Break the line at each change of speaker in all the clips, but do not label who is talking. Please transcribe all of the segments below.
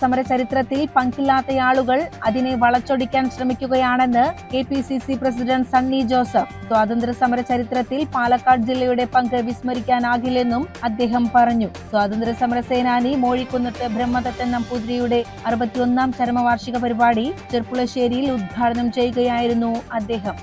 സമര ചരിത്രത്തിൽ പങ്കില്ലാത്തയാളുകൾ അതിനെ വളച്ചൊടിക്കാൻ ശ്രമിക്കുകയാണെന്ന് K P C C president Sunny Joseph സമര ചരിത്രത്തിൽ പാലക്കാട് ജില്ലയുടെ പങ്ക് വിസ്മരിക്കാനാകില്ലെന്നും അദ്ദേഹം പറഞ്ഞു സമര സേനാനി മോഴിക്കുന്നത്ത് ബ്രഹ്മദത്തൻ നമ്പൂതിരിയുടെ അറുപത്തിയൊന്നാം ചരമവാർഷിക പരിപാടി ചെർപ്പുളശ്ശേരിയിൽ ഉദ്ഘാടനം ചെയ്യുകയായിരുന്നു അദ്ദേഹം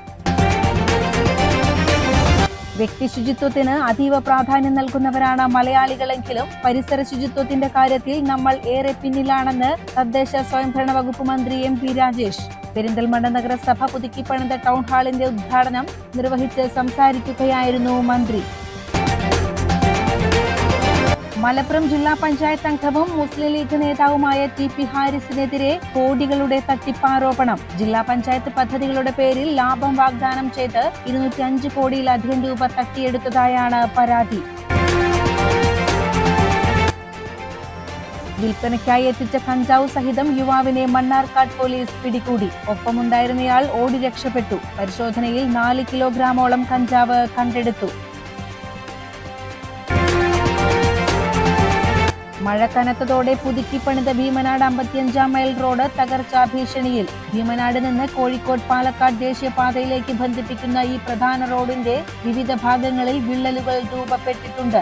വ്യക്തി ശുചിത്വത്തിന് അതീവ പ്രാധാന്യം നൽകുന്നവരാണ് മലയാളികളെങ്കിലും പരിസര ശുചിത്വത്തിന്റെ കാര്യത്തിൽ നമ്മൾ ഏറെ പിന്നിലാണെന്ന് തദ്ദേശ സ്വയംഭരണ വകുപ്പ് മന്ത്രി എം പി രാജേഷ് പെരിന്തൽമണ്ണ നഗരസഭ പുതുക്കിപ്പണിത ടൗൺ ഹാളിന്റെ ഉദ്ഘാടനം നിർവഹിച്ച് സംസാരിക്കുകയായിരുന്നു മന്ത്രി മലപ്പുറം ജില്ലാ പഞ്ചായത്ത് അംഗവും മുസ്ലിം ലീഗ് നേതാവുമായ ടി പി ഹാരിസിനെതിരെ കോടികളുടെ തട്ടിപ്പാരോപണം ജില്ലാ പഞ്ചായത്ത് പദ്ധതികളുടെ പേരിൽ ലാഭം വാഗ്ദാനം ചെയ്ത് ഇരുന്നൂറ്റി അഞ്ച് കോടിയിലധികം രൂപ തട്ടിയെടുത്തതായാണ് പരാതി വിൽപ്പനയ്ക്കായി എത്തിച്ച കഞ്ചാവ് സഹിതം യുവാവിനെ മണ്ണാർക്കാട് പോലീസ് പിടികൂടി ഒപ്പമുണ്ടായിരുന്നയാൾ ഓടി രക്ഷപ്പെട്ടു പരിശോധനയിൽ നാല് കിലോഗ്രാമോളം കഞ്ചാവ് കണ്ടെടുത്തു മഴ കനത്തതോടെ പുതുക്കി പണിത ഭീമനാട് അമ്പത്തിയഞ്ചാം മൈൽ റോഡ് തകർച്ചാ ഭീഷണിയിൽ ഭീമനാട് നിന്ന് കോഴിക്കോട് പാലക്കാട് ദേശീയപാതയിലേക്ക് ബന്ധിപ്പിക്കുന്ന ഈ പ്രധാന റോഡിന്റെ വിവിധ ഭാഗങ്ങളിൽ വിള്ളലുകൾ രൂപപ്പെട്ടിട്ടുണ്ട്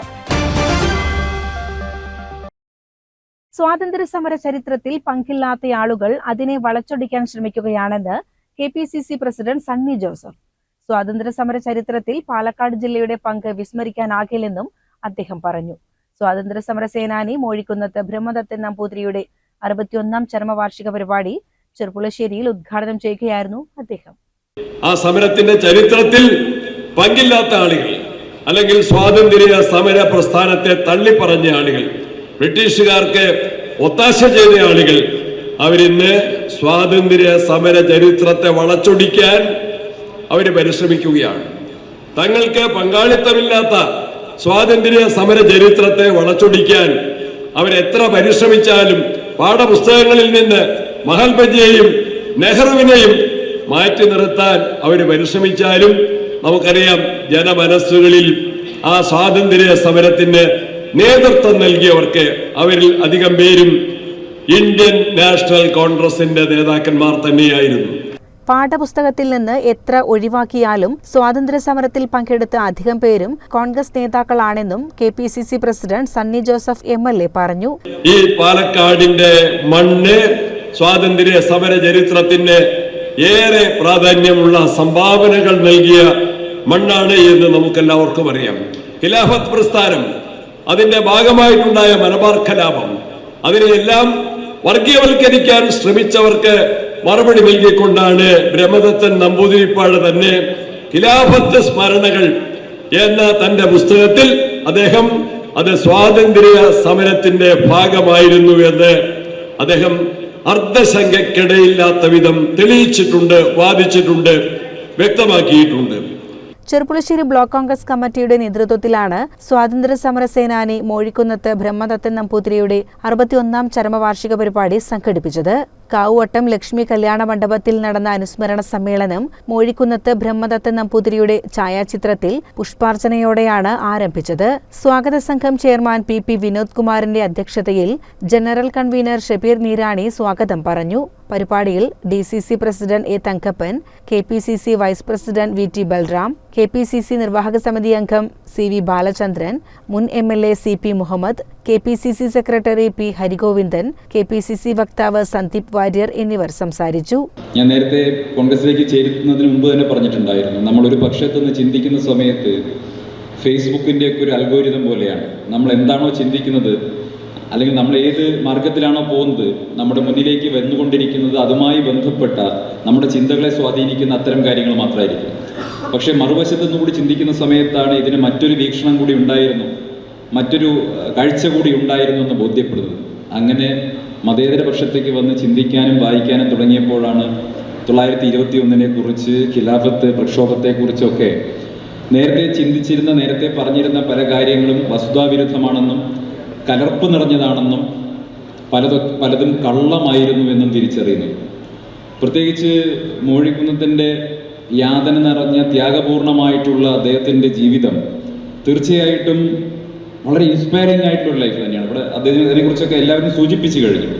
സ്വാതന്ത്ര്യ സമര ചരിത്രത്തിൽ പങ്കില്ലാത്ത ആളുകൾ അതിനെ വളച്ചൊടിക്കാൻ ശ്രമിക്കുകയാണെന്ന് K P C C president Sunny Joseph സ്വാതന്ത്ര്യ സമര ചരിത്രത്തിൽ പാലക്കാട് ജില്ലയുടെ പങ്ക് വിസ്മരിക്കാനാകില്ലെന്നും അദ്ദേഹം പറഞ്ഞു സ്വാതന്ത്ര്യ സമര സേനാനി മോഴിക്കുന്നത്ത് ബ്രഹ്മദത്തൻ നമ്പൂതിരിയുടെ അറുപത്തിയൊന്നാം ചരമവാർഷിക പരിപാടി ചെറുപ്പുളശ്ശേരിയിൽ ഉദ്ഘാടനം ചെയ്യുകയായിരുന്നു അദ്ദേഹം
ആ സമരത്തിന്റെ ചരിത്രത്തിൽ പങ്കില്ലാത്ത ആളുകൾ അല്ലെങ്കിൽ സ്വാതന്ത്ര്യ സമര പ്രസ്ഥാനത്തെ തള്ളിപ്പറഞ്ഞ ആളുകൾ ബ്രിട്ടീഷുകാർക്ക് ഒത്താശ ചെയ്ത ആളുകൾ അവരിന്ന് സ്വാതന്ത്ര്യ സമര ചരിത്രത്തെ വളച്ചൊടിക്കാൻ അവർ പരിശ്രമിക്കുകയാണ് തങ്ങൾക്ക് പങ്കാളിത്തമില്ലാത്ത സ്വാതന്ത്ര്യ സമര ചരിത്രത്തെ വളച്ചൊടിക്കാൻ അവരെത്ര പരിശ്രമിച്ചാലും പാഠപുസ്തകങ്ങളിൽ നിന്ന് മഹാത്മജിയെയും നെഹ്റുവിനെയും മാറ്റി നിർത്താൻ അവർ പരിശ്രമിച്ചാലും നമുക്കറിയാം ജനമനസ്സുകളിൽ ആ സ്വാതന്ത്ര്യ സമരത്തിന് നേതൃത്വം നൽകിയവർക്ക് അവരിൽ അധികം പേരും ഇന്ത്യൻ നാഷണൽ കോൺഗ്രസിന്റെ നേതാക്കന്മാർ തന്നെയായിരുന്നു
പാഠപുസ്തകത്തിൽ നിന്ന് എത്ര ഒഴിവാക്കിയാലും സ്വാതന്ത്ര്യ സമരത്തിൽ പങ്കെടുത്ത അധികം പേരും കോൺഗ്രസ് നേതാക്കളാണെന്നും K P C C president Sunny Joseph M L A പറഞ്ഞു
ഈ പാലക്കാടിന്റെ മണ്ണ് സ്വാതന്ത്ര്യ സമര ചരിത്രത്തിന് ഏറെ പ്രാധാന്യമുള്ള സംഭാവനകൾ നൽകിയ മണ്ണാണ് എന്ന് നമുക്കെല്ലാവർക്കും അറിയാം ഖിലാഫത്ത് പ്രസ്ഥാനം അതിന്റെ ഭാഗമായിട്ടുണ്ടായ മലബാർ കലാപം അതിനെയെല്ലാം വർഗീയവൽക്കരിക്കാൻ ശ്രമിച്ചവർക്ക് മറുപടി നൽകിക്കൊണ്ടാണ് ബ്രഹ്മദത്തൻ നമ്പൂതിരിപ്പാട് തന്നെ ഖിലാഫത്ത് സ്മരണകൾ എന്ന തന്റെ പുസ്തകത്തിൽ അദ്ദേഹം അത് സ്വാതന്ത്ര്യ സമരത്തിന്റെ ഭാഗമായിരുന്നു എന്ന് അദ്ദേഹം അർദ്ധശങ്കയ്ക്കിടയില്ലാത്ത വിധം തെളിയിച്ചിട്ടുണ്ട് വാദിച്ചിട്ടുണ്ട് വ്യക്തമാക്കിയിട്ടുണ്ട്
ചെറുപ്പുളശ്ശേരി ബ്ലോക്ക് കോൺഗ്രസ് കമ്മിറ്റിയുടെ നേതൃത്വത്തിലാണ് സ്വാതന്ത്ര്യ സമര സേനാനി മോഴിക്കുന്നത്ത് ബ്രഹ്മദത്തൻ നമ്പൂതിരിയുടെ അറുപത്തിയൊന്നാം ചരമവാർഷിക പരിപാടി സംഘടിപ്പിച്ചത് കാവുവട്ടം ലക്ഷ്മി കല്യാണ മണ്ഡപത്തിൽ നടന്ന അനുസ്മരണ സമ്മേളനം മോഴിക്കുന്നത്ത് ബ്രഹ്മദത്ത നമ്പൂതിരിയുടെ ഛായാചിത്രത്തിൽ പുഷ്പാർച്ചനയോടെയാണ് ആരംഭിച്ചത് സ്വാഗത സംഘം ചെയർമാൻ പി പി വിനോദ് കുമാറിന്റെ അധ്യക്ഷതയിൽ ജനറൽ കൺവീനർ ഷബീർ നീരാണി സ്വാഗതം പറഞ്ഞു പരിപാടിയിൽ D C C president A Thankappan K P C C vice president V T Balram K P C C നിർവാഹക സമിതി അംഗം സി വി ബാലചന്ദ്രൻ മുൻ M L A C P Muhammad K P C C secretary P Harigovindan K P C C വക്താവ് സന്ദീപ് വാര്യർ എന്നിവർ സംസാരിച്ചു
ഞാൻ നേരത്തെ കോൺഗ്രസിലേക്ക് ചേരുന്നതിന് മുമ്പ് തന്നെ പറഞ്ഞിട്ടുണ്ടായിരുന്നു നമ്മൾ ഒരു പക്ഷത്തുനിന്ന് ചിന്തിക്കുന്ന സമയത്ത് ഫേസ്ബുക്കിന്റെ ഒക്കെ ഒരു അൽഗോരിതം പോലെയാണ് നമ്മൾ എന്താണോ ചിന്തിക്കുന്നത് അല്ലെങ്കിൽ നമ്മൾ ഏത് മാർഗത്തിലാണോ പോകുന്നത് നമ്മുടെ മുന്നിലേക്ക് വന്നുകൊണ്ടിരിക്കുന്നത് അതുമായി ബന്ധപ്പെട്ട നമ്മുടെ ചിന്തകളെ സ്വാധീനിക്കുന്ന അത്തരം കാര്യങ്ങൾ മാത്രമായിരിക്കും പക്ഷേ മറുവശത്തു കൂടി ചിന്തിക്കുന്ന സമയത്താണ് ഇതിന് മറ്റൊരു വീക്ഷണം കൂടി ഉണ്ടായിരുന്നു മറ്റൊരു കാഴ്ച കൂടി ഉണ്ടായിരുന്നു എന്ന് ബോധ്യപ്പെടുന്നത് അങ്ങനെ മതേതര പക്ഷത്തേക്ക് വന്ന് ചിന്തിക്കാനും വായിക്കാനും തുടങ്ങിയപ്പോഴാണ് തൊള്ളായിരത്തി ഇരുപത്തി ഒന്നിനെ കുറിച്ച് ഖിലാഫത്ത് പ്രക്ഷോഭത്തെക്കുറിച്ചൊക്കെ നേരത്തെ ചിന്തിച്ചിരുന്ന നേരത്തെ പറഞ്ഞിരുന്ന പല കാര്യങ്ങളും വസ്തുതാവിരുദ്ധമാണെന്നും കലർപ്പ് നിറഞ്ഞതാണെന്നും പലതും പലതും കള്ളമായിരുന്നു എന്നും തിരിച്ചറിയുന്നു പ്രത്യേകിച്ച് മോഴിക്കുന്നത്തിൻ്റെ യാതന നിറഞ്ഞ ത്യാഗപൂർണമായിട്ടുള്ള അദ്ദേഹത്തിൻ്റെ ജീവിതം തീർച്ചയായിട്ടും വളരെ ഇൻസ്പയറിംഗ് ആയിട്ടുള്ള ലൈഫ് തന്നെയാണ് ഇവിടെ അദ്ദേഹം കുറിച്ചൊക്കെ എല്ലാവരും സൂചിപ്പിച്ചു കഴിഞ്ഞു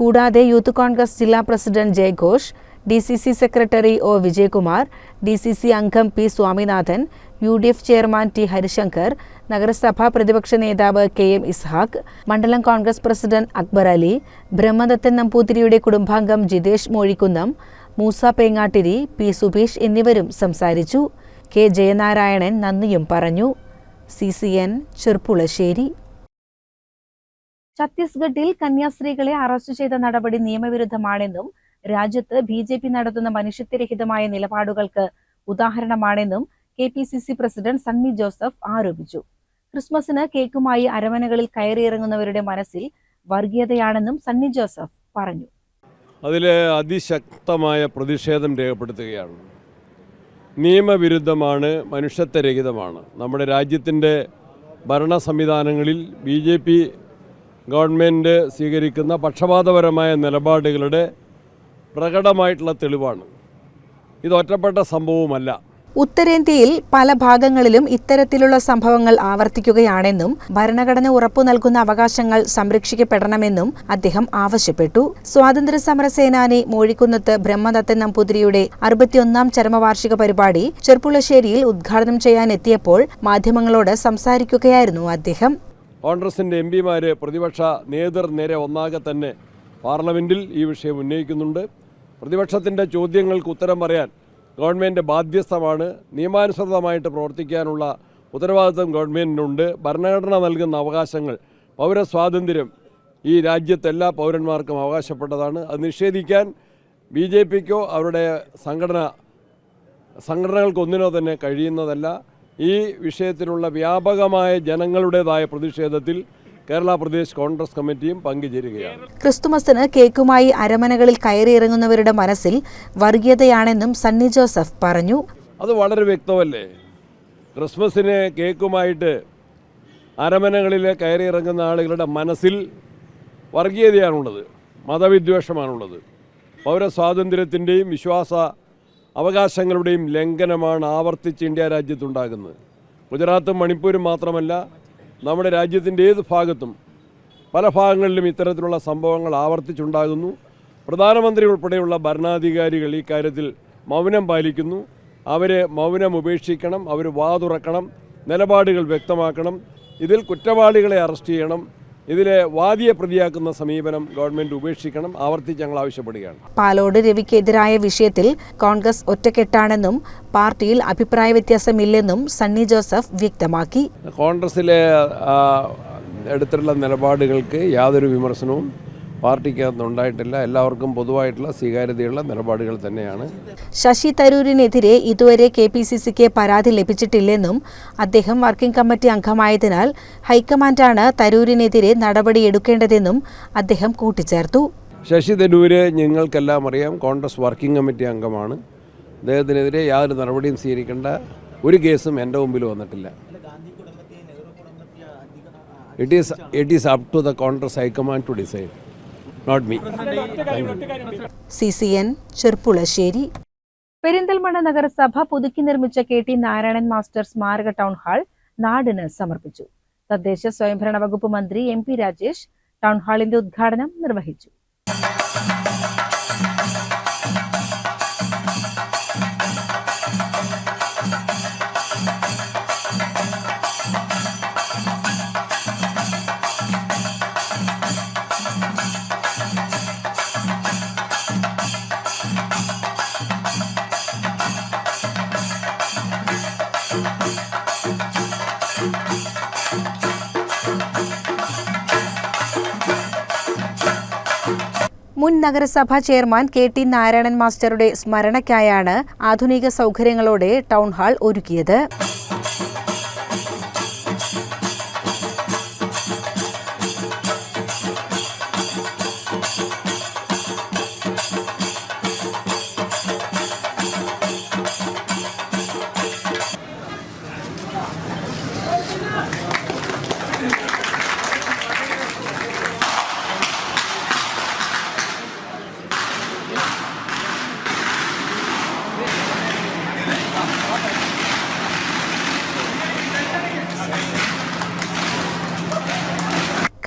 കൂടാതെ യൂത്ത് കോൺഗ്രസ് ജില്ലാ പ്രസിഡന്റ് ജയഘോഷ് D C C secretary O Vijayakumar D C C അംഗം P Swaminathan U D F chairman T Harishankar നഗരസഭാ പ്രതിപക്ഷ നേതാവ് കെ എം ഇസ്ഹാഖ് മണ്ഡലം കോൺഗ്രസ് പ്രസിഡന്റ് അക്ബർ അലി ബ്രഹ്മദത്തൻ നമ്പൂതിരിയുടെ കുടുംബാംഗം ജിതേഷ് മോഴിക്കുന്നം മൂസ പേങ്ങാട്ടിരി പി സുബീഷ് എന്നിവരും സംസാരിച്ചു കെ ജയനാരായണൻ നന്ദിയും പറഞ്ഞു സി സി എൻ ചെർപ്പുളശ്ശേരി ഛത്തീസ്ഗഡിൽ കന്യാസ്ത്രീകളെ അറസ്റ്റ് ചെയ്ത നടപടി നിയമവിരുദ്ധമാണെന്നും രാജ്യത്ത് ബി ജെ പി നടത്തുന്ന മനുഷ്യത്വരഹിതമായ നിലപാടുകൾക്ക് ഉദാഹരണമാണെന്നും K P C C president Sunny Joseph ആരോപിച്ചു ക്രിസ്മസിന് കേക്കുമായി അരമനകളിൽ കയറിയിറങ്ങുന്നവരുടെ മനസ്സിൽ വർഗീയതയാണെന്നും സണ്ണി ജോസഫ് പറഞ്ഞു
അതിലെ അതിശക്തമായ പ്രതിഷേധം രേഖപ്പെടുത്തുകയാണ് നിയമവിരുദ്ധമാണ് മനുഷ്യത്വരഹിതമാണ് നമ്മുടെ രാജ്യത്തിൻ്റെ ഭരണ സംവിധാനങ്ങളിൽ ബി ജെ പി ഗവൺമെൻറ് സ്വീകരിക്കുന്ന പക്ഷപാതപരമായ നിലപാടുകളുടെ പ്രകടമായിട്ടുള്ള തെളിവാണ് ഇത് ഒറ്റപ്പെട്ട സംഭവവുമല്ല
ഉത്തരേന്ത്യയിൽ പല ഭാഗങ്ങളിലും ഇത്തരത്തിലുള്ള സംഭവങ്ങൾ ആവർത്തിക്കുകയാണെന്നും ഭരണഘടന ഉറപ്പു നൽകുന്ന അവകാശങ്ങൾ സംരക്ഷിക്കപ്പെടണമെന്നും അദ്ദേഹം ആവശ്യപ്പെട്ടു സ്വാതന്ത്ര്യ സമര സേനാനി മോഴിക്കുന്നത്ത് ബ്രഹ്മദത്തൻ നമ്പൂതിരിയുടെ അറുപത്തിയൊന്നാം ചരമവാർഷിക പരിപാടി ചെർപ്പുളശ്ശേരിയിൽ ഉദ്ഘാടനം ചെയ്യാനെത്തിയപ്പോൾ മാധ്യമങ്ങളോട് സംസാരിക്കുകയായിരുന്നു അദ്ദേഹം
കോൺഗ്രസിന്റെ എം പിമാര് പ്രതിപക്ഷ നേതൃ നേരെ ഒന്നാകെ തന്നെ പാർലമെന്റിൽ ഈ വിഷയം ഉന്നയിക്കുന്നുണ്ട് പ്രതിപക്ഷത്തിന്റെ ചോദ്യങ്ങൾക്ക് ഉത്തരം പറയാൻ ഗവൺമെൻറ് ബാധ്യസ്ഥമാണ് നിയമാനുസൃതമായിട്ട് പ്രവർത്തിക്കാനുള്ള ഉത്തരവാദിത്വം ഗവൺമെൻറ്റിനുണ്ട് ഭരണഘടന നൽകുന്ന അവകാശങ്ങൾ പൗരസ്വാതന്ത്ര്യം ഈ രാജ്യത്തെ എല്ലാ പൗരന്മാർക്കും അവകാശപ്പെട്ടതാണ് അത് നിഷേധിക്കാൻ ബി ജെ പിക്കോ അവരുടെ സംഘടന സംഘടനകൾക്കൊന്നിനോ തന്നെ കഴിയുന്നതല്ല ഈ വിഷയത്തിലുള്ള വ്യാപകമായ ജനങ്ങളുടേതായ പ്രതിഷേധത്തിൽ കേരള പ്രദേശ് കോൺഗ്രസ് കമ്മിറ്റിയും പങ്കുചേരുകയാണ്
ക്രിസ്തുമസിന് കേക്കുമായി അരമനകളിൽ കയറിയിറങ്ങുന്നവരുടെ മനസ്സിൽ വർഗീയതയാണെന്നും സണ്ണി ജോസഫ് പറഞ്ഞു
അത് വളരെ വ്യക്തമല്ലേ ക്രിസ്മസിന് കേക്കുമായിട്ട് അരമനകളിൽ കയറിയിറങ്ങുന്ന ആളുകളുടെ മനസ്സിൽ വർഗീയതയാണുള്ളത് മതവിദ്വേഷമാണുള്ളത് പൗരസ്വാതന്ത്ര്യത്തിൻ്റെയും വിശ്വാസ അവകാശങ്ങളുടെയും ലംഘനമാണ് ആവർത്തിച്ച് ഇന്ത്യ രാജ്യത്തുണ്ടാകുന്നത് ഗുജറാത്തും മണിപ്പൂരും മാത്രമല്ല നമ്മുടെ രാജ്യത്തിൻ്റെ ഏത് ഭാഗത്തും പല ഭാഗങ്ങളിലും ഇത്തരത്തിലുള്ള സംഭവങ്ങൾ ആവർത്തിച്ചുണ്ടാകുന്നു പ്രധാനമന്ത്രി ഉൾപ്പെടെയുള്ള ഭരണാധികാരികൾ ഈ കാര്യത്തിൽ മൗനം പാലിക്കുന്നു അവരെ മൗനം ഉപേക്ഷിക്കണം അവർ വാതുറക്കണം നിലപാടുകൾ വ്യക്തമാക്കണം ഇതിൽ കുറ്റവാളികളെ അറസ്റ്റ് ചെയ്യണം ഇതിലെ വാദിയെ പ്രതിയാക്കുന്ന സമീപനം ഗവൺമെന്റ് ഉപേക്ഷിക്കണം ആവർത്തിച്ച് ഞങ്ങൾ ആവശ്യപ്പെടുകയാണ്
പാലോട് രവിക്കെതിരായ വിഷയത്തിൽ കോൺഗ്രസ് ഒറ്റക്കെട്ടാണെന്നും പാർട്ടിയിൽ അഭിപ്രായ വ്യത്യാസമില്ലെന്നും സണ്ണി ജോസഫ് വ്യക്തമാക്കി
കോൺഗ്രസിലെ എടുത്തിട്ടുള്ള നിലപാടുകൾക്ക് യാതൊരു വിമർശനവും പാർട്ടിക്കകത്തുനിന്നുണ്ടായിട്ടില്ല എല്ലാവർക്കും പൊതുവായിട്ടുള്ള സ്വീകാര്യതയുള്ള നിലപാടുകൾ തന്നെയാണ്
ശശി തരൂരിനെതിരെ ഇതുവരെ കെ പി സി സിക്ക് പരാതി ലഭിച്ചിട്ടില്ലെന്നും അദ്ദേഹം വർക്കിംഗ് കമ്മിറ്റി അംഗമായതിനാൽ ഹൈക്കമാൻഡാണ് തരൂരിനെതിരെ നടപടി എടുക്കേണ്ടതെന്നും അദ്ദേഹം കൂട്ടിച്ചേർത്തു
ശശി തരൂര് ഞങ്ങൾക്കെല്ലാം അറിയാം കോൺഗ്രസ് വർക്കിംഗ് കമ്മിറ്റി അംഗമാണ് അദ്ദേഹത്തിനെതിരെ യാതൊരു നടപടിയും സ്വീകരിക്കേണ്ട ഒരു കേസും എൻ്റെ മുമ്പിൽ വന്നിട്ടില്ല it is it is up to the Congress high command to decide not me
C C N Cherpulassery Perinthalmanna നഗരസഭ പുതുക്കി നിർമ്മിച്ച കെ ടി നാരായണൻ മാസ്റ്റർ സ്മാരക ടൗൺ ഹാൾ നാടിന് സമർപ്പിച്ചു തദ്ദേശ സ്വയംഭരണ വകുപ്പ് മന്ത്രി എം പി രാജേഷ് ടൗൺ ഹാളിന്റെ ഉദ്ഘാടനം നിർവഹിച്ചു മുൻ നഗരസഭാ ചെയർമാൻ കെ ടി നാരായണൻ മാസ്റ്ററുടെ സ്മരണയ്ക്കായാണ് ആധുനിക സൗകര്യങ്ങളോടെ ടൗൺ ഹാൾ ഒരുക്കിയത്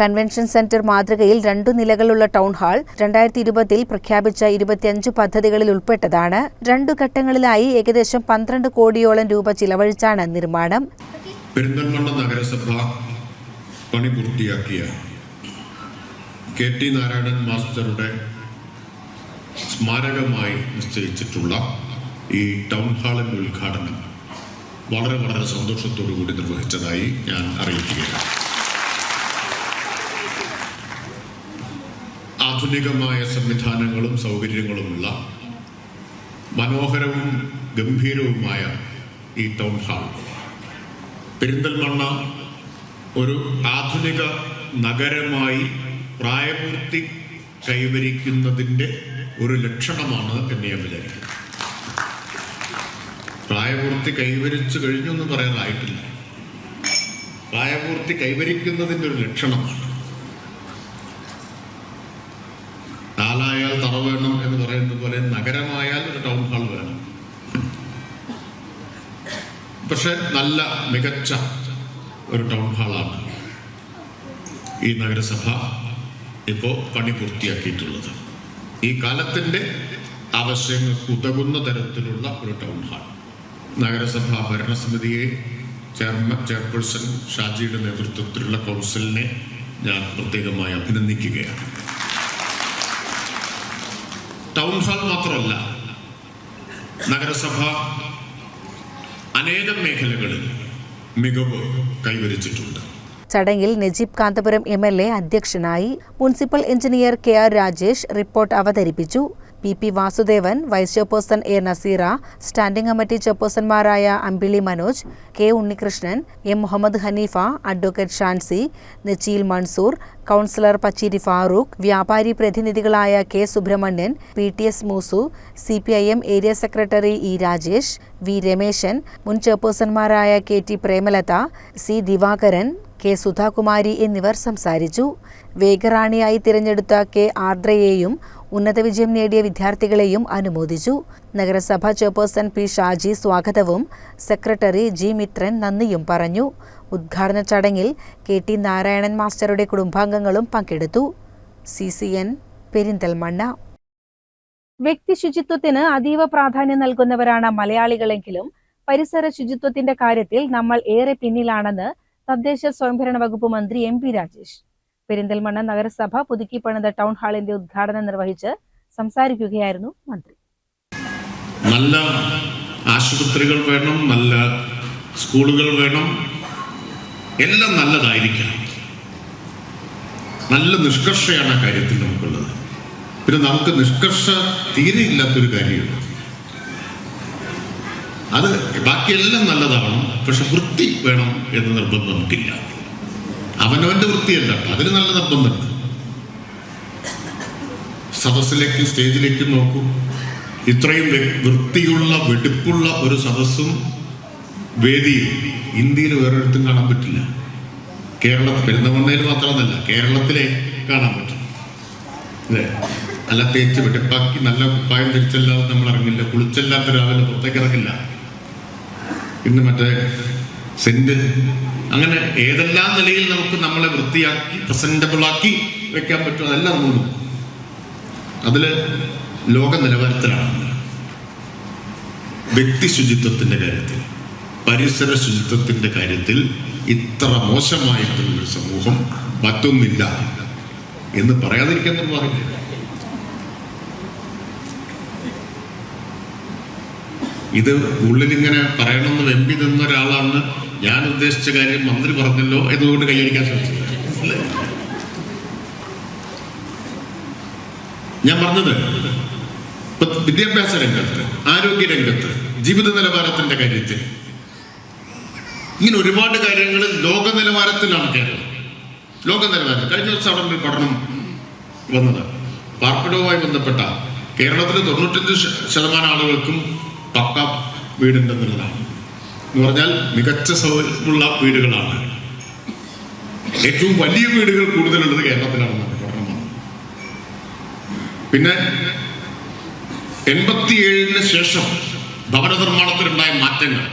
കൺവെൻഷൻ സെന്റർ മാതൃകയിൽ രണ്ടു നിലകളുള്ള ടൗൺ ഹാൾ രണ്ടായിരത്തി ഇരുപതിൽ പ്രഖ്യാപിച്ച ഇരുപത്തിയഞ്ച് പദ്ധതികളിൽ ഉൾപ്പെട്ടതാണ് രണ്ടു ഘട്ടങ്ങളിലായി ഏകദേശം പന്ത്രണ്ട് കോടിയോളം രൂപ ചിലവഴിച്ചാണ് നിർമ്മാണം
പെരിന്തൽമണ്ണ നഗരസഭ പണി പൂർത്തിയാക്കിയ കെ ടി നാരായണൻ മാസ്റ്ററുടെ സ്മാരകമായി നിശ്ചയിച്ചിട്ടുള്ള ഈ ടൗൺ ഹാളിന്റെ ഉദ്ഘാടനം വളരെ വളരെ സന്തോഷത്തോടു കൂടി നിർവഹിച്ചതായി ഞാൻ അറിയിക്കുകയാണ് ആധുനികമായ സംവിധാനങ്ങളും സൗകര്യങ്ങളുമുള്ള മനോഹരവും ഗംഭീരവുമായ ഈ ടൗൺ ഹാൾ പെരിന്തൽമണ്ണ ഒരു ആധുനിക നഗരമായി പ്രായപൂർത്തി കൈവരിക്കുന്നതിൻ്റെ ഒരു ലക്ഷണമാണ് എന്ന് ഞാൻ വിചാരിക്കുന്നത് പ്രായപൂർത്തി കൈവരിച്ചു കഴിഞ്ഞു എന്ന് പറയാനായിട്ടില്ല പ്രായപൂർത്തി കൈവരിക്കുന്നതിൻ്റെ ഒരു ലക്ഷണമാണ് കാലായാൽ തറ വേണം എന്ന് പറയുന്നത് പോലെ നഗരമായാൽ ഒരു ടൗൺ ഹാൾ വേണം പക്ഷെ നല്ല മികച്ച ഒരു ടൗൺ ഹാളാണ് ഈ നഗരസഭ ഇപ്പോൾ പണി പൂർത്തിയാക്കിയിട്ടുള്ളത് ഈ കാലത്തിൻ്റെ ആവശ്യങ്ങൾക്ക് ഉതകുന്ന തരത്തിലുള്ള ഒരു ടൗൺ ഹാൾ നഗരസഭാ ഭരണസമിതിയെ ചെയർമാൻ ചെയർപേഴ്സൺ ഷാജിയുടെ നേതൃത്വത്തിലുള്ള കൗൺസിലിനെ ഞാൻ പ്രത്യേകമായി അഭിനന്ദിക്കുകയാണ് ടൗൺ ഹാൾ മാത്രമല്ല നഗരസഭ അനേകം മേഖലകളിൽ മികവ് കൈവരിച്ചിട്ടുണ്ട്
ചടങ്ങിൽ Najeeb Kanthapuram M L A അധ്യക്ഷനായി municipal engineer K R Rajesh report അവതരിപ്പിച്ചു P P Vasudevan vice chairperson A Naseera standing committee ചെയർപേഴ്സൺമാരായ Ambili Manoj K Unnikrishnan M Muhammad Haneefa advocate Shanzi Nacheel Mansoor councillor Pacheeri Farooq വ്യാപാരി പ്രതിനിധികളായ K Subramanian P T S Moosu C P I M area secretary E Rajesh V Rameshan മുൻ ചെയർപേഴ്സൺമാരായ K T Premalatha C Divakaran K Sudhakumari എന്നിവർ സംസാരിച്ചു വേഗറാണിയായി തിരഞ്ഞെടുത്ത K ആർദ്രയെയും ഉന്നത വിജയം നേടിയ വിദ്യാർത്ഥികളെയും അനുമോദിച്ചു നഗരസഭാ ചെയർപേഴ്സൺ പി ഷാജി സ്വാഗതവും സെക്രട്ടറി ജി മിത്രൻ നന്ദിയും പറഞ്ഞു ഉദ്ഘാടന ചടങ്ങിൽ കെ ടി നാരായണൻ മാസ്റ്ററുടെ കുടുംബാംഗങ്ങളും പങ്കെടുത്തു സി സി എൻ പെരിന്തൽമണ്ണ വ്യക്തി ശുചിത്വത്തിന് അതീവ പ്രാധാന്യം നൽകുന്നവരാണ് മലയാളികളെങ്കിലും പരിസര ശുചിത്വത്തിന്റെ കാര്യത്തിൽ നമ്മൾ ഏറെ പിന്നിലാണെന്ന് തദ്ദേശ സ്വയംഭരണ വകുപ്പ് മന്ത്രി എം പി രാജേഷ് പെരിന്തൽമണ്ണ നഗരസഭ പുതുക്കി പണിത ടൗൺ ഹാളിന്റെ ഉദ്ഘാടനം നിർവഹിച്ച് സംസാരിക്കുകയായിരുന്നു മന്ത്രി
നല്ല ആശുപത്രികൾ വേണം നല്ല സ്കൂളുകൾ വേണം എല്ലാം നല്ലതായിരിക്കണം നല്ല നിഷ്കർഷയാണ് ആ കാര്യത്തിൽ നമുക്കുള്ളത് പിന്നെ നമുക്ക് നിഷ്കർഷ തീരെ ഇല്ലാത്തൊരു കാര്യമാണ് അത് ബാക്കിയെല്ലാം നല്ലതാണ് പക്ഷെ വൃത്തി വേണം എന്ന നിർബന്ധം നമുക്കില്ല അവനവൻ്റെ വൃത്തിയല്ല അതിന് നല്ല നിർബന്ധമുണ്ട് സദസ്സിലേക്കും സ്റ്റേജിലേക്കും നോക്കൂ ഇത്രയും വൃത്തിയുള്ള വെടിപ്പുള്ള ഒരു സദസ്സും വേദിയും ഇന്ത്യയിൽ വേറൊരിടത്തും കാണാൻ പറ്റില്ല കേരള പെരുന്നമണ്ണയിൽ മാത്രമെന്നല്ല കേരളത്തിലെ കാണാൻ പറ്റും അല്ലേ അല്ല തേച്ച് വെടിപ്പാക്കി നല്ല കുപ്പായം ധരിച്ചെല്ലാം നമ്മൾ ഇറങ്ങില്ല കുളിച്ചെല്ലാം രാവിലെ പുറത്തേക്ക് ഇറങ്ങില്ല ഇന്ന് മറ്റേ സെന്റ് അങ്ങനെ ഏതെല്ലാം നിലയിൽ നമുക്ക് നമ്മളെ വൃത്തിയാക്കി പ്രസന്റബിൾ ആക്കി വെക്കാൻ പറ്റും അതെല്ലാം നമ്മൾ അതില് ലോക നിലവാരത്തിലാണ് വ്യക്തി ശുചിത്വത്തിന്റെ കാര്യത്തിൽ പരിസര ശുചിത്വത്തിന്റെ കാര്യത്തിൽ ഇത്ര മോശമായിട്ടുള്ളൊരു സമൂഹം മറ്റൊന്നില്ല എന്ന് പറയാതിരിക്കാൻ നമ്മൾ ഇത് ഉള്ളിലിങ്ങനെ പറയണമെന്ന് വെമ്പി നിന്ന ഒരാളാണ് ഞാൻ ഉദ്ദേശിച്ച കാര്യം മന്ത്രി പറഞ്ഞല്ലോ എന്നുകൊണ്ട് കൈയടിക്കാൻ ശ്രമിച്ചത് ഞാൻ പറഞ്ഞത് വിദ്യാഭ്യാസ രംഗത്ത് ആരോഗ്യ രംഗത്ത് ജീവിത നിലവാരത്തിന്റെ കാര്യത്തിൽ ഇങ്ങനെ ഒരുപാട് കാര്യങ്ങൾ ലോക നിലവാരത്തിലാണ് കേരളം ലോക നിലവാരം കഴിഞ്ഞ ദിവസം അവിടെ പഠനം വന്നത് പാർപ്പിടവുമായി ബന്ധപ്പെട്ട കേരളത്തിലെ തൊണ്ണൂറ്റഞ്ച് ശതമാനം ആളുകൾക്കും പക്ക വീടുണ്ടെന്നുള്ളതാണ് എന്ന് പറഞ്ഞാൽ മികച്ച സൗകര്യമുള്ള വീടുകളാണ് ഏറ്റവും വലിയ വീടുകൾ കൂടുതലുള്ളത് കേരളത്തിലാണെന്നാണ് പട്ടണമാണ് പിന്നെ എൺപത്തിയേഴിന് ശേഷം ഭവന നിർമ്മാണത്തിലുണ്ടായ മാറ്റങ്ങൾ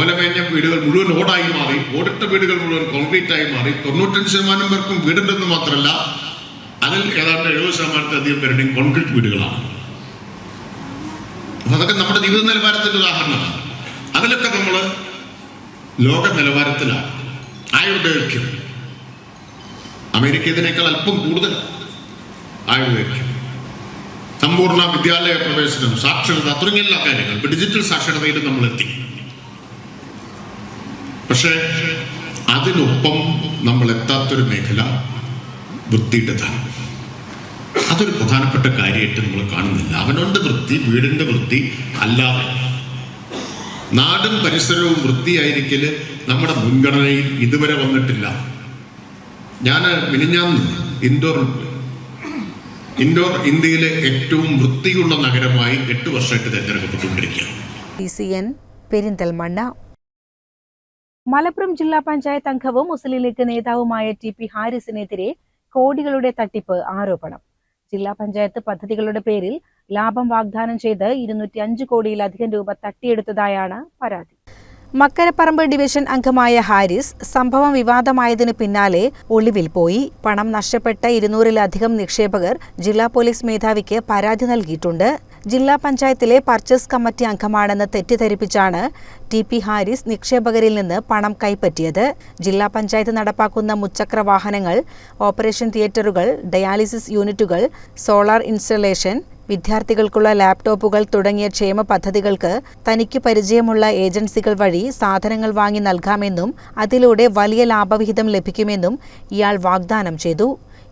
ഓലമേഞ്ഞ വീടുകൾ മുഴുവൻ ഓടായി മാറി ഓടിട്ട വീടുകൾ മുഴുവൻ കോൺക്രീറ്റ് ആയി മാറി തൊണ്ണൂറ്റഞ്ച് ശതമാനം പേർക്കും വീടുണ്ടെന്ന് മാത്രമല്ല അതിൽ ഏതാണ്ട് എഴുപത് ശതമാനത്തിലധികം പേരുടെയും കോൺക്രീറ്റ് വീടുകളാണ് അതൊക്കെ നമ്മുടെ ജീവിത നിലവാരത്തിൻ്റെ ഉദാഹരണമാണ് അതിലൊക്കെ നമ്മൾ ലോക നിലവാരത്തിലാണ് ആയുർദൈർഘ്യം അമേരിക്ക അല്പം കൂടുതൽ ആയുർദൈർഘ്യം സമ്പൂർണ്ണ വിദ്യാലയ പ്രവേശനം സാക്ഷരത തുടങ്ങിയ എല്ലാ കാര്യങ്ങളും ഡിജിറ്റൽ സാക്ഷരതയിൽ നമ്മൾ എത്തി പക്ഷേ അതിനൊപ്പം നമ്മൾ എത്താത്തൊരു മേഖല വൃത്തിയുടെ അതൊരു പ്രധാനപ്പെട്ട കാര്യമായിട്ട് നമ്മൾ കാണുന്നില്ല അവനവൻ്റെ വൃത്തി വീടിൻ്റെ വൃത്തി അല്ലാതെ നാടും പരിസരവും വൃത്തിയായിരിക്കൽ നമ്മുടെ മുൻഗണനയിൽ ഇതുവരെ വന്നിട്ടില്ല ഞാൻ മിനിഞ്ഞാന്ന് ഇൻഡോർ ഇൻഡോർ ഇന്ത്യയിലെ ഏറ്റവും വൃത്തിയുള്ള നഗരമായി എട്ട് വർഷമായിട്ട് തെരഞ്ഞെടുക്കപ്പെട്ടുകൊണ്ടിരിക്കുകയാണ്
പെരിന്തൽമണ്ണ മലപ്പുറം ജില്ലാ പഞ്ചായത്ത് അംഗവും മുസ്ലിം ലീഗ് നേതാവുമായ ടി പി ഹാരിസിനെതിരെ കോടികളുടെ തട്ടിപ്പ് ആരോപണം ജില്ലാ പഞ്ചായത്ത് പദ്ധതികളുടെ പേരിൽ ലാഭം വാഗ്ദാനം ചെയ്ത് ഇരുന്നൂറ്റി അഞ്ച് കോടിയിലധികം രൂപ തട്ടിയെടുത്തതായാണ് പരാതി മക്കരപ്പറമ്പ് ഡിവിഷൻ അംഗമായ ഹാരിസ് സംഭവം വിവാദമായതിന് പിന്നാലെ ഒളിവിൽ പോയി പണം നഷ്ടപ്പെട്ട ഇരുന്നൂറിലധികം നിക്ഷേപകർ ജില്ലാ പോലീസ് മേധാവിക്ക് പരാതി നൽകിയിട്ടുണ്ട് ജില്ലാ പഞ്ചായത്തിലെ പർച്ചേസ് കമ്മിറ്റി അംഗമാണെന്ന് തെറ്റിദ്ധരിപ്പിച്ചാണ് ടി പി ഹാരിസ് നിക്ഷേപകരിൽ നിന്ന് പണം കൈപ്പറ്റിയത് ജില്ലാ പഞ്ചായത്ത് നടപ്പാക്കുന്ന മുച്ചക്ര വാഹനങ്ങൾ ഓപ്പറേഷൻ തിയേറ്ററുകൾ ഡയാലിസിസ് യൂണിറ്റുകൾ സോളാർ ഇൻസ്റ്റലേഷൻ വിദ്യാർത്ഥികൾക്കുള്ള ലാപ്ടോപ്പുകൾ തുടങ്ങിയ ക്ഷേമ പദ്ധതികൾക്ക് തനിക്ക് പരിചയമുള്ള ഏജൻസികൾ വഴി സാധനങ്ങൾ വാങ്ങി നൽകാമെന്നും അതിലൂടെ വലിയ ലാഭവിഹിതം ലഭിക്കുമെന്നും ഇയാൾ വാഗ്ദാനം ചെയ്തു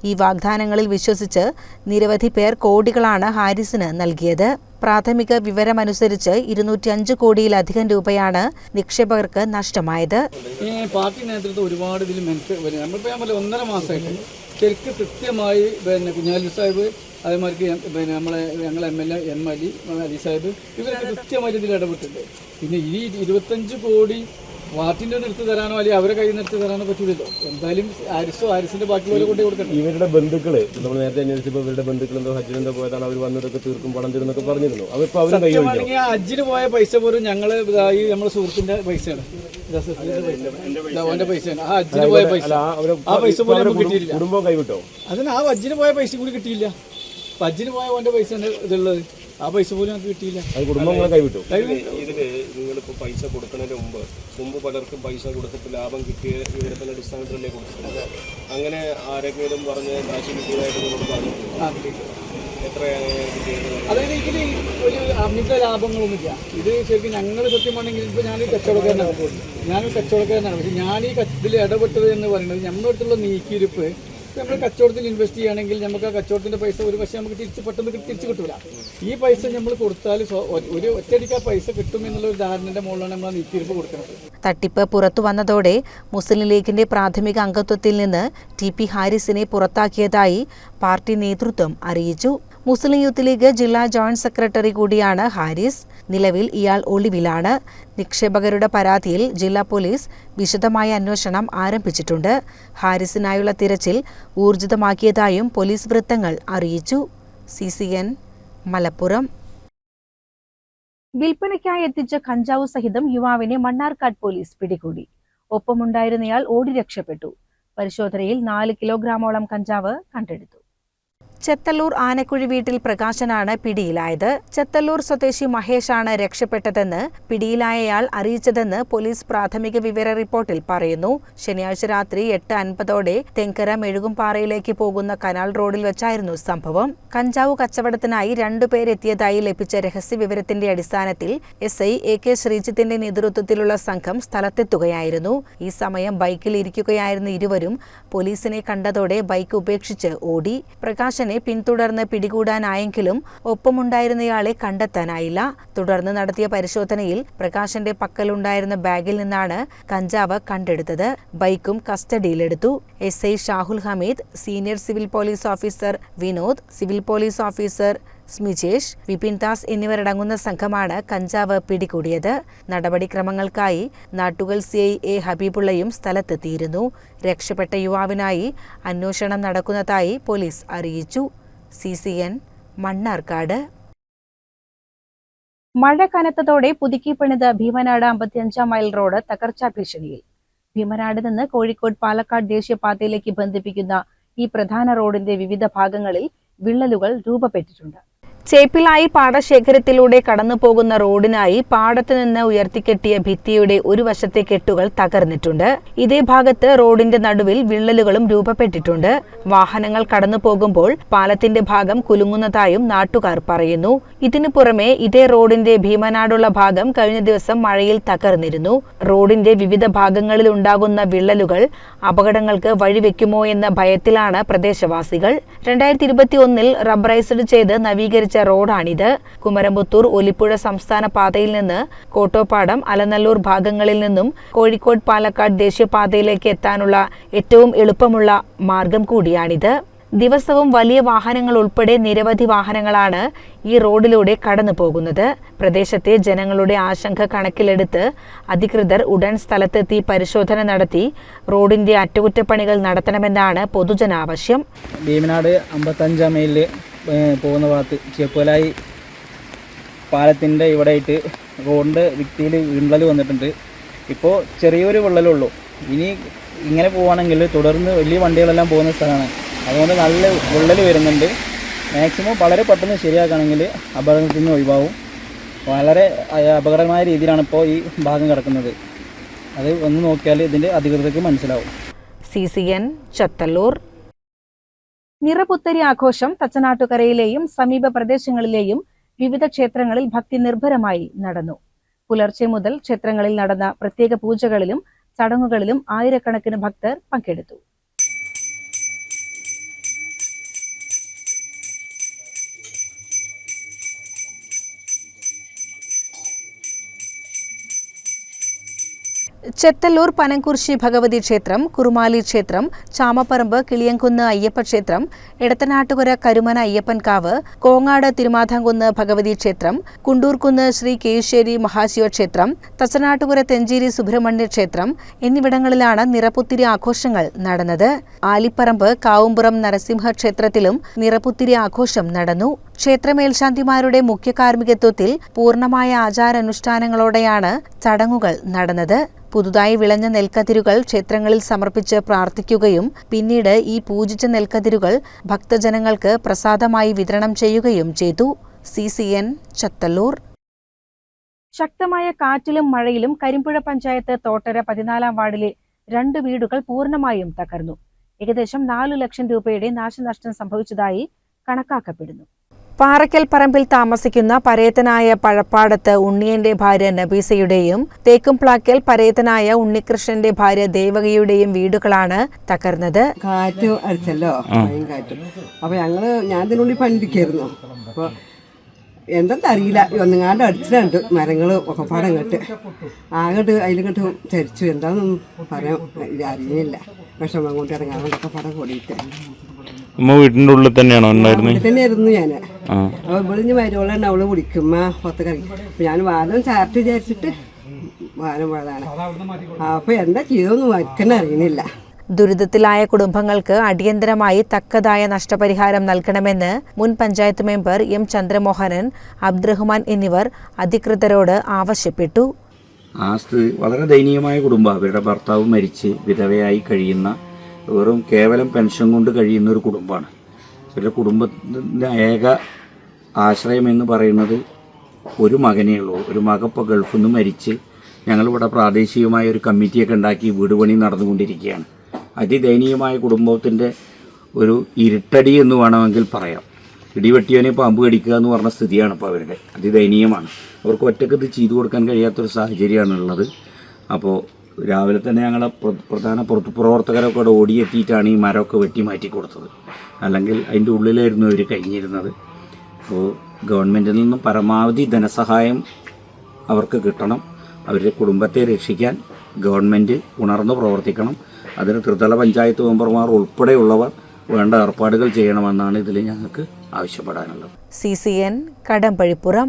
ഈ വാഗ്ദാനങ്ങളിൽ വിശ്വസിച്ച് നിരവധി പേർ കോടികളാണ് ഹാരിസിന് നൽകിയത് പ്രാഥമിക വിവരമനുസരിച്ച് ഇരുന്നൂറ്റി അഞ്ച് കോടിയിലധികം രൂപയാണ് നിക്ഷേപകർക്ക് നഷ്ടമായത്
പാർട്ടി നേതൃത്വം ഒരുപാട് ഇതിൽ നമ്മളിപ്പോൾ ഒന്നര മാസമായിട്ട് ശരിക്കും കൃത്യമായി പിന്നെ കുഞ്ഞാലി സാഹിബ് അതേമാതിരി പിന്നെ നമ്മളെ ഞങ്ങളെ M L A M Ali Ali Sahib ഇവരൊക്കെ കൃത്യമായി ഇതിൽ ഇടപെട്ടിട്ടുണ്ട് പിന്നെ ഈ ഇരുപത്തഞ്ച് കോടി വാട്ടിന്റെ എടുത്ത് തരാനോ അല്ലെങ്കിൽ അവരെ കയ്യിൽ നിന്ന് എടുത്ത് തരാനോ പറ്റില്ലല്ലോ എന്തായാലും ആരിസോ ആരിസിന്റെ ബാക്കിയുള്ളവരെ കൊണ്ടേ കൊടുക്കണം
ഇവരുടെ ബന്ധുക്കള് നമ്മൾ നേരത്തെ അന്വേഷിച്ചപ്പോൾ ഇവരുടെ ബന്ധുക്കൾ എന്തോ ഹജ്ജിനെന്തോ പോയതാണ് അവർ വന്നതൊക്കെ തീർക്കും പണം തരുന്നൊക്കെ പറഞ്ഞിരുന്നു അവരിപ്പോ അവരും കൈ
ഹജ്ജിന് പോയ പൈസ പോലും ഞങ്ങള് ഈ നമ്മുടെ സുഹൃത്തിന്റെ പൈസയാണ്
കുടുംബം കൈവിട്ടോ
അതിന് ആ വജ്ജിന് പോയ പൈസ കൂടി കിട്ടിയില്ല ഹജ്ജിന് പോയ ഓന്റെ പൈസ ഇതുള്ളത് ആ പൈസ പോലും ഞങ്ങൾക്ക് കിട്ടിയില്ല
അത് കുടുംബങ്ങളെ കൈവിട്ടു ഇതില് നിങ്ങളിപ്പോൾ പൈസ കൊടുക്കുന്നതിന് മുമ്പ് മുമ്പ് പലർക്കും പൈസ കൊടുത്തിട്ട് ലാഭം കിട്ടിയ തന്നെ അടിസ്ഥാനത്തിലല്ലേ കൊടുത്തിട്ടുണ്ട് അങ്ങനെ ആരെങ്കിലും പറഞ്ഞ് കാശ് കിട്ടിയതായിട്ട് നിങ്ങൾ പറഞ്ഞു
അതായത് ഒരു അമിത ലാഭങ്ങളൊന്നുമില്ല ഇത് ശരിക്കും ഞങ്ങൾ സത്യം പറഞ്ഞെങ്കിൽ ഇപ്പോൾ ഞാൻ കച്ചവടക്കാരനാണ് ഞാൻ കച്ചവടക്കാരനാണ് പക്ഷെ ഞാൻ ഈ കത്തിൽ ഇടപെട്ടത് എന്ന് പറയുന്നത് ഞങ്ങളുടെ അടുത്തുള്ള നീക്കിയിരിപ്പ് നമ്മൾ കച്ചവടത്തിൽ ഇൻവെസ്റ്റ് ചെയ്യുകയാണെങ്കിൽ നമുക്ക് ആ കച്ചവടത്തിന്റെ പൈസ ഒരു പക്ഷേ നമുക്ക് തിരിച്ച് പെട്ടെന്ന് തിരിച്ചു കിട്ടില്ല ഈ പൈസ നമ്മൾ കൊടുത്താൽ ഒരു ഒറ്റയടിക്ക് ആ പൈസ കിട്ടും എന്നുള്ള ഒരു ധാരണന്റെ മുകളിലാണ് നമ്മൾ നീക്കിയിരിപ്പ് കൊടുക്കുന്നത്
തട്ടിപ്പ് പുറത്തു വന്നതോടെ മുസ്ലിം ലീഗിന്റെ പ്രാഥമിക അംഗത്വത്തിൽ നിന്ന് ടി പി ഹാരിസിനെ പുറത്താക്കിയതായി പാർട്ടി നേതൃത്വം അറിയിച്ചു മുസ്ലിം യൂത്ത് ലീഗ് ജില്ലാ ജോയിന്റ് സെക്രട്ടറി കൂടിയാണ് ഹാരിസ് നിലവിൽ ഇയാൾ ഒളിവിലാണ് നിക്ഷേപകരുടെ പരാതിയിൽ ജില്ലാ പോലീസ് വിശദമായ അന്വേഷണം ആരംഭിച്ചിട്ടുണ്ട് ഹാരിസിനായുള്ള തിരച്ചിൽ ഊർജിതമാക്കിയതായും പോലീസ് വൃത്തങ്ങൾ അറിയിച്ചു സി സി എൻ മലപ്പുറം വിൽപ്പനയ്ക്കായി എത്തിച്ച കഞ്ചാവ് സഹിതം യുവാവിനെ മണ്ണാർക്കാട് പോലീസ് പിടികൂടി ഒപ്പമുണ്ടായിരുന്നയാൾ ഓടി രക്ഷപ്പെട്ടു പരിശോധനയിൽ നാല് കിലോഗ്രാമോളം കഞ്ചാവ് കണ്ടെടുത്തു ചെത്തല്ലൂർ ആനക്കുഴി വീട്ടിൽ പ്രകാശനാണ് പിടിയിലായത് ചെത്തല്ലൂർ സ്വദേശി മഹേഷാണ് രക്ഷപ്പെട്ടതെന്ന് പിടിയിലായയാൾ അറിയിച്ചതെന്ന് പോലീസ് പ്രാഥമിക വിവര റിപ്പോർട്ടിൽ പറയുന്നു ശനിയാഴ്ച രാത്രി എട്ട് അൻപതോടെ തെങ്കര മെഴുകുംപാറയിലേക്ക് പോകുന്ന കനാൽ റോഡിൽ വെച്ചായിരുന്നു സംഭവം കഞ്ചാവ് കച്ചവടത്തിനായി രണ്ടുപേരെത്തിയതായി ലഭിച്ച രഹസ്യവിവരത്തിന്റെ അടിസ്ഥാനത്തിൽ എസ് ഐ എ കെ ശ്രീജിത്തിന്റെ നേതൃത്വത്തിലുള്ള സംഘം സ്ഥലത്തെത്തുകയായിരുന്നു ഈ സമയം ബൈക്കിൽ ഇരിക്കുകയായിരുന്ന ഇരുവരും പോലീസിനെ കണ്ടതോടെ ബൈക്ക് ഉപേക്ഷിച്ച് ഓടി പ്രകാശൻ ഇയാളെ പിന്തുടർന്ന് പിടികൂടാനായെങ്കിലും ഒപ്പമുണ്ടായിരുന്നയാളെ കണ്ടെത്താനായില്ല തുടർന്ന് നടത്തിയ പരിശോധനയിൽ പ്രകാശന്റെ പക്കലുണ്ടായിരുന്ന ബാഗിൽ നിന്നാണ് കഞ്ചാവ് കണ്ടെടുത്തത് ബൈക്കും കസ്റ്റഡിയിലെടുത്തു S I Shahul Hameed senior civil police officer Vinod civil police officer Smijesh Vipin Das എന്നിവരടങ്ങുന്ന സംഘമാണ് കഞ്ചാവ് പിടികൂടിയത് നടപടിക്രമങ്ങൾക്കായി നാട്ടുകൾ സി ഐ എ ഹബീബുള്ളയും സ്ഥലത്തെത്തിയിരുന്നു രക്ഷപ്പെട്ട യുവാവിനായി അന്വേഷണം നടക്കുന്നതായി പോലീസ് അറിയിച്ചു സി സി എൻ മണ്ണാർക്കാട് മഴ കനത്തതോടെ പുതുക്കി പണിത ഭീമനാട് അമ്പത്തിയഞ്ചാം മൈൽ റോഡ് തകർച്ചാ ഭീഷണിയിൽ ഭീമനാട് നിന്ന് കോഴിക്കോട് പാലക്കാട് ദേശീയപാതയിലേക്ക് ബന്ധിപ്പിക്കുന്ന ഈ പ്രധാന റോഡിന്റെ വിവിധ ഭാഗങ്ങളിൽ വിള്ളലുകൾ രൂപപ്പെട്ടിട്ടുണ്ട് ചേപ്പിലായി പാടശേഖരത്തിലൂടെ കടന്നുപോകുന്ന റോഡിനായി പാടത്തു നിന്ന് ഉയർത്തിക്കെട്ടിയ ഭിത്തിയുടെ ഒരു വശത്തെ കെട്ടുകൾ തകർന്നിട്ടുണ്ട് ഇതേ ഭാഗത്ത് റോഡിന്റെ നടുവിൽ വിള്ളലുകളും രൂപപ്പെട്ടിട്ടുണ്ട് വാഹനങ്ങൾ കടന്നു പോകുമ്പോൾ പാലത്തിന്റെ ഭാഗം കുലുങ്ങുന്നതായും നാട്ടുകാർ പറയുന്നു ഇതിനു പുറമെ ഇതേ റോഡിന്റെ ഭീമനാടുള്ള ഭാഗം കഴിഞ്ഞ ദിവസം മഴയിൽ തകർന്നിരുന്നു റോഡിന്റെ വിവിധ ഭാഗങ്ങളിൽ ഉണ്ടാകുന്ന വിള്ളലുകൾ അപകടങ്ങൾക്ക് വഴിവെക്കുമോ എന്ന ഭയത്തിലാണ് പ്രദേശവാസികൾ രണ്ടായിരത്തി ഇരുപത്തി ഒന്നിൽ റബ്ബറൈസ്ഡ് ചെയ്ത് നവീകരിച്ച റോഡാണിത് കുമരമ്പത്തൂർ ഒലിപ്പുഴ സംസ്ഥാന പാതയിൽ നിന്ന് കോട്ടോപ്പാടം അലനല്ലൂർ ഭാഗങ്ങളിൽ നിന്നും കോഴിക്കോട് പാലക്കാട് ദേശീയപാതയിലേക്ക് എത്താനുള്ള ഏറ്റവും എളുപ്പമുള്ള മാർഗം കൂടിയാണിത് ദിവസവും വലിയ വാഹനങ്ങൾ ഉൾപ്പെടെ നിരവധി വാഹനങ്ങളാണ് ഈ റോഡിലൂടെ കടന്നു പോകുന്നത് പ്രദേശത്തെ ജനങ്ങളുടെ ആശങ്ക കണക്കിലെടുത്ത് അധികൃതർ ഉടൻ സ്ഥലത്തെത്തി പരിശോധന നടത്തി റോഡിന്റെ അറ്റകുറ്റപ്പണികൾ നടത്തണമെന്നാണ് പൊതുജനാവശ്യം
ഭീമനാട് അമ്പത്തഞ്ചാം മൈലിൽ പോകുന്ന ഭാഗത്ത് ചെപ്പലായി പാലത്തിൻ്റെ ആയിട്ട് റോഡിൻ്റെ ഭിത്തിയിൽ വിള്ളൽ വന്നിട്ടുണ്ട് ഇപ്പോൾ ചെറിയൊരു വിള്ളലുള്ളൂ ഇനി ഇങ്ങനെ പോവുകയാണെങ്കിൽ തുടർന്ന് വലിയ വണ്ടികളെല്ലാം പോകുന്ന സ്ഥലമാണ് അതുകൊണ്ട് നല്ല വിള്ളൽ വരുന്നുണ്ട് മാക്സിമം വളരെ പെട്ടെന്ന് ശരിയാക്കുകയാണെങ്കിൽ അപകടത്തിൽ നിന്ന് ഒഴിവാകും വളരെ അപകടമായ രീതിയിലാണ് ഇപ്പോൾ ഈ ഭാഗം കിടക്കുന്നത് അത് ഒന്ന് നോക്കിയാൽ ഇതിൻ്റെ അധികൃതർക്ക് മനസ്സിലാവും
C C N Chathallur Niraputhari ആഘോഷം തച്ചനാട്ടുകരയിലെയും സമീപ പ്രദേശങ്ങളിലെയും വിവിധ ക്ഷേത്രങ്ങളിൽ ഭക്തി നിർഭരമായി നടന്നു പുലർച്ചെ മുതൽ ക്ഷേത്രങ്ങളിൽ നടന്ന പ്രത്യേക പൂജകളിലും ചടങ്ങുകളിലും ആയിരക്കണക്കിന് ഭക്തർ പങ്കെടുത്തു ചെത്തല്ലൂർ പനംകുർശി ഭഗവതി ക്ഷേത്രം കുറുമാലി ക്ഷേത്രം ചാമപ്പറമ്പ് കിളിയംകുന്ന് അയ്യപ്പ ക്ഷേത്രം ഇടത്തനാട്ടുകര കരുമന അയ്യപ്പൻകാവ് കോങ്ങാട് തിരുമാധാംകുന്ന് ഭഗവതി ക്ഷേത്രം കുണ്ടൂർകുന്ന് ശ്രീ കേശ്ശേരി മഹാശിവ ക്ഷേത്രം തച്ചനാട്ടുകര തെഞ്ചേരി സുബ്രഹ്മണ്യ ക്ഷേത്രം എന്നിവിടങ്ങളിലാണ് നിറപുത്തിരി ആഘോഷങ്ങൾ നടന്നത് ആലിപ്പറമ്പ് കാവുംപുറം നരസിംഹ ക്ഷേത്രത്തിലും നിറപുത്തിരി ആഘോഷം നടന്നു ക്ഷേത്രമേൽശാന്തിമാരുടെ മുഖ്യ കാർമ്മികത്വത്തിൽ പൂർണമായ ആചാരാനുഷ്ഠാനങ്ങളോടെയാണ് ചടങ്ങുകൾ നടന്നത് പുതുതായി വിളഞ്ഞ നെൽക്കതിരുകൾ ക്ഷേത്രങ്ങളിൽ സമർപ്പിച്ച് പ്രാർത്ഥിക്കുകയും പിന്നീട് ഈ പൂജിച്ച നെൽക്കതിരുകൾ ഭക്തജനങ്ങൾക്ക് പ്രസാദമായി വിതരണം ചെയ്യുകയും ചെയ്തു സി സി എൻ ചത്തല്ലൂർ ശക്തമായ കാറ്റിലും മഴയിലും കരിമ്പുഴ പഞ്ചായത്ത് തോട്ടര പതിനാലാം വാർഡിലെ രണ്ട് വീടുകൾ പൂർണ്ണമായും തകർന്നു ഏകദേശം നാലു ലക്ഷം രൂപയുടെ നാശനഷ്ടം സംഭവിച്ചതായി കണക്കാക്കപ്പെടുന്നു പാറയ്ക്കൽ പറമ്പിൽ താമസിക്കുന്ന പരേതനായ പഴപ്പാടത്ത് ഉണ്ണിയന്റെ ഭാര്യ നബീസയുടെയും തേക്കുംപ്ലാക്കൽ പരേതനായ ഉണ്ണികൃഷ്ണന്റെ ഭാര്യ ദേവകയുടെയും വീടുകളാണ് തകർന്നത്
കാറ്റ് അടിച്ചല്ലോ കാറ്റ് അപ്പൊ ഞങ്ങള് ഞാൻ ഇതിനുള്ളിൽ പണിയിരിക്കായിരുന്നു അപ്പൊ എന്തെന്ന് അറിയില്ല ഒന്നുങ്ങാണ്ട് അടിച്ചിട്ടുണ്ട് മരങ്ങൾ ഒക്കെ പാടം ഇങ്ങോട്ട് ആകട്ട് അതിലിങ്ങോട്ട് ചരിച്ചു എന്താന്നൊന്നും പറയാൻ അറിയുന്നില്ല വിഷമം കൊണ്ട് ഇറങ്ങാൻ ഒക്കെ പാടം കൂടിയിട്ട്
അമ്മ വീടിന്റെ ഉള്ളിൽ തന്നെയാണോ ഉണ്ടായിരുന്നത്
തന്നെയായിരുന്നു ഞാൻ ഇവിടുന്ന് മരുവളാണ് അവള് വിളിക്കുമ്മ പുറത്തേക്കറി ഞാൻ വാദം ചാർട്ട് വിചാരിച്ചിട്ട് വാദം പോയതാണ് അപ്പൊ എന്താ ചെയ്തൊന്നും വരക്കനെ അറിയണില്ല
ദുരിതത്തിലായ കുടുംബങ്ങൾക്ക് അടിയന്തരമായി തക്കതായ നഷ്ടപരിഹാരം നൽകണമെന്ന് മുൻ പഞ്ചായത്ത് മെമ്പർ എം ചന്ദ്രമോഹനൻ അബ്ദുറഹ്മാൻ എന്നിവർ അധികൃതരോട് ആവശ്യപ്പെട്ടു
ആ സ്ത്രീ വളരെ ദയനീയമായ കുടുംബം അവരുടെ ഭർത്താവ് മരിച്ച് വിധവയായി കഴിയുന്ന വെറും കേവലം പെൻഷൻ കൊണ്ട് കഴിയുന്ന ഒരു കുടുംബമാണ് ഇവരുടെ കുടുംബത്തിൻ്റെ ഏക ആശ്രയം എന്ന് പറയുന്നത് ഒരു മകനേ ഉള്ളൂ ഒരു മകൻ ഇപ്പോൾ ഗൾഫിൽ നിന്ന് മരിച്ച് ഞങ്ങളിവിടെ പ്രാദേശികമായ ഒരു കമ്മിറ്റിയൊക്കെ ഉണ്ടാക്കി വീട് പണി നടന്നുകൊണ്ടിരിക്കുകയാണ് അതിദയനീയമായ കുടുംബത്തിൻ്റെ ഒരു ഇരുട്ടടി എന്ന് വേണമെങ്കിൽ പറയാം ഇടിവെട്ടിയവനെ പാമ്പ് കടിക്കുക എന്ന് പറഞ്ഞ സ്ഥിതിയാണ് ഇപ്പോൾ അവരുടെ അതിദയനീയമാണ് അവർക്ക് ഒറ്റക്കത് ഇത് ചെയ്തു കൊടുക്കാൻ കഴിയാത്തൊരു സാഹചര്യമാണുള്ളത് അപ്പോൾ രാവിലെ തന്നെ ഞങ്ങളെ പ്രധാന പുറത്ത് പ്രവർത്തകരൊക്കെ അവിടെ ഓടിയെത്തിയിട്ടാണ് ഈ മരമൊക്കെ വെട്ടി മാറ്റി കൊടുത്തത് അല്ലെങ്കിൽ അതിൻ്റെ ഉള്ളിലായിരുന്നു അവർ കഴിഞ്ഞിരുന്നത് അപ്പോൾ ഗവൺമെൻറ്റിൽ നിന്നും പരമാവധി ധനസഹായം അവർക്ക് കിട്ടണം അവരുടെ കുടുംബത്തെ രക്ഷിക്കാൻ ഗവൺമെൻറ് ഉണർന്നു പ്രവർത്തിക്കണം അതിന് ത്രിതല പഞ്ചായത്ത് മെമ്പർമാർ ഉൾപ്പെടെയുള്ളവർ വേണ്ട ഏർപ്പാടുകൾ ചെയ്യണമെന്നാണ് ഇതിൽ ഞങ്ങൾക്ക് ആവശ്യപ്പെടാനുള്ളത്
C C N Kadambazhipuram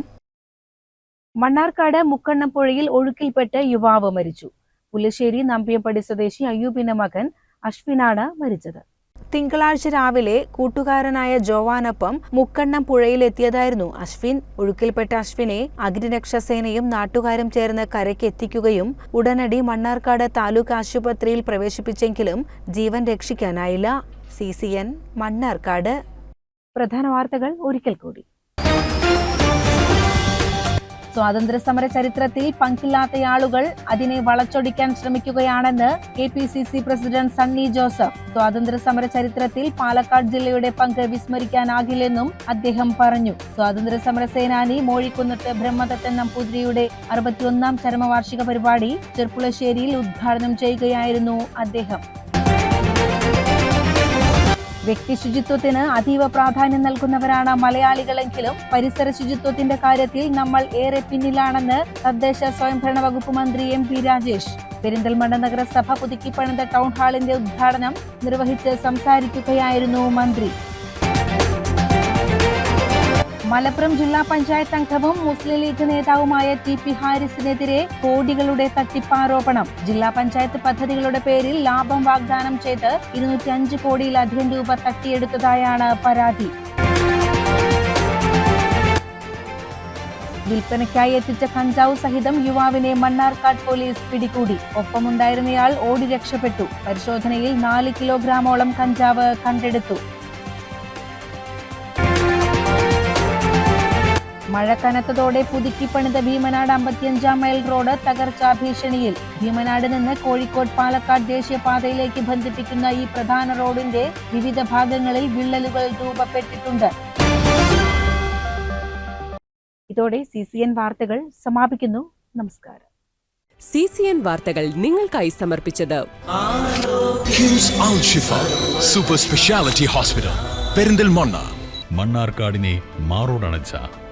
Mannarkkad മുക്കണ്ണപ്പുഴയിൽ ഒഴുക്കിൽപ്പെട്ട് യുവാവ് മരിച്ചു പുലശ്ശേരി നമ്പിയപ്പടി സ്വദേശി അയ്യൂബിന്റെ മകൻ അശ്വിനാണ് മരിച്ചത് തിങ്കളാഴ്ച രാവിലെ കൂട്ടുകാരനായ ജോവാനൊപ്പം മുക്കണ്ണം പുഴയിലെത്തിയതായിരുന്നു അശ്വിൻ ഒഴുക്കിൽപ്പെട്ട അശ്വിനെ അഗ്നിരക്ഷാസേനയും നാട്ടുകാരും ചേർന്ന് കരയ്ക്ക് എത്തിക്കുകയും ഉടനടി മണ്ണാർക്കാട് താലൂക്ക് ആശുപത്രിയിൽ പ്രവേശിപ്പിച്ചെങ്കിലും ജീവൻ രക്ഷിക്കാനായില്ല സി സി എൻ മണ്ണാർക്കാട് പ്രധാന വാർത്തകൾ ഒരിക്കൽ കൂടി സ്വാതന്ത്ര്യ സമര ചരിത്രത്തിൽ പങ്കില്ലാത്തയാളുകൾ അതിനെ വളച്ചൊടിക്കാൻ ശ്രമിക്കുകയാണെന്ന് K P C C president Sunny Joseph സ്വാതന്ത്ര്യ സമര ചരിത്രത്തിൽ പാലക്കാട് ജില്ലയുടെ പങ്ക് വിസ്മരിക്കാനാകില്ലെന്നും അദ്ദേഹം പറഞ്ഞു സ്വാതന്ത്ര്യ സമര സേനാനി മോഴിക്കുന്നത്ത് ബ്രഹ്മദത്തൻ നമ്പൂതിരിയുടെ അറുപത്തിയൊന്നാം ചരമവാർഷിക പരിപാടി ചെർപ്പുളശ്ശേരിയിൽ ഉദ്ഘാടനം ചെയ്യുകയായിരുന്നു അദ്ദേഹം വ്യക്തി ശുചിത്വത്തിന് അതീവ പ്രാധാന്യം നൽകുന്നവരാണ് മലയാളികളെങ്കിലും പരിസര ശുചിത്വത്തിന്റെ കാര്യത്തിൽ നമ്മൾ ഏറെ പിന്നിലാണെന്ന് തദ്ദേശ സ്വയംഭരണ വകുപ്പ് മന്ത്രി എം പി രാജേഷ് പെരിന്തൽമണ്ണ നഗരസഭ പുതുക്കിപ്പണിത ടൗൺ ഹാളിന്റെ ഉദ്ഘാടനം നിർവഹിച്ച് സംസാരിക്കുകയായിരുന്നു മന്ത്രി മലപ്പുറം ജില്ലാ പഞ്ചായത്ത് അംഗവും മുസ്ലിം ലീഗ് നേതാവുമായ ടി പി ഹാരിസിനെതിരെ കോടികളുടെ തട്ടിപ്പാരോപണം ജില്ലാ പഞ്ചായത്ത് പദ്ധതികളുടെ പേരിൽ ലാഭം വാഗ്ദാനം ചെയ്ത് ഇരുന്നൂറ്റി അഞ്ച് കോടിയിലധികം രൂപ തട്ടിയെടുത്തതായാണ് പരാതി വിൽപ്പനയ്ക്കായി എത്തിച്ച കഞ്ചാവ് സഹിതം യുവാവിനെ മണ്ണാർക്കാട് പോലീസ് പിടികൂടി ഒപ്പമുണ്ടായിരുന്നയാൾ ഓടി രക്ഷപ്പെട്ടു പരിശോധനയിൽ നാല് കിലോഗ്രാമോളം കഞ്ചാവ് കണ്ടെടുത്തു മഴ കനത്തതോടെ പുതുക്കി പണിത ഭീമനാട് അമ്പത്തിയഞ്ചാം മൈൽ റോഡ് തകർച്ചാ ഭീഷണിയിൽ ഭീമനാട് നിന്ന് കോഴിക്കോട് പാലക്കാട് ദേശീയപാതയിലേക്ക് ബന്ധിപ്പിക്കുന്ന ഈ പ്രധാന റോഡിന്റെ വിവിധ ഭാഗങ്ങളിൽ വിള്ളലുകൾ രൂപപ്പെട്ടിട്ടുണ്ട് ഇതോടെ സി സി എൻ വാർത്തകൾ സമാപിക്കുന്നു നമസ്കാരം സി സി എൻ വാർത്തകൾ നിങ്ങൾക്കായി സമർപ്പിച്ചത്
സൂപ്പർ സ്പെഷ്യാലിറ്റി ഹോസ്പിറ്റൽ പെരിന്തൽമണ്ണ മണ്ണാർക്കാടിനെ മാറോടണച്ച